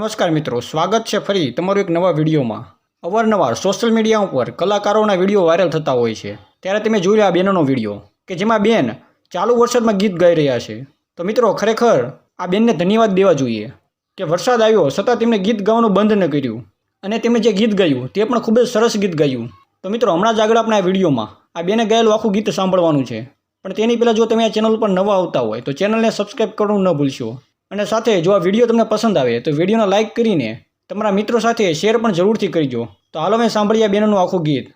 નમસ્કાર મિત્રો, સ્વાગત છે ફરી તમારું એક નવા વિડીયોમાં. અવારનવાર સોશિયલ મીડિયા ઉપર કલાકારોના વીડિયો વાયરલ થતા હોય છે. ત્યારે તમે જોઈ રહ્યા બેનનો વીડિયો, કે જેમાં બેન ચાલુ વરસાદમાં ગીત ગાઈ રહ્યા છે. તો મિત્રો, ખરેખર આ બેનને ધન્યવાદ દેવા જોઈએ, કે વરસાદ આવ્યો છતાં તેમણે ગીત ગાવાનું બંધ ન કર્યું. અને તેમણે જે ગીત ગાયું તે પણ ખૂબ જ સરસ ગીત ગાયું. તો મિત્રો, હમણાં જ આગળ આપણે આ વિડીયોમાં આ બેને ગાયેલું આખું ગીત સાંભળવાનું છે. પણ તેની પહેલાં જો તમે આ ચેનલ પર નવા આવતા હોય, તો ચેનલને સબસ્ક્રાઈબ કરવાનું ન ભૂલશો. અને સાથે જો આ વીડિયો તમને પસંદ આવે તો વિડીયોને લાઇક કરીને તમારા મિત્રો સાથે શેર પણ જરૂરથી કરજો. તો હાલો મેં સાંભળ્યા બેનનું આખું ગીત.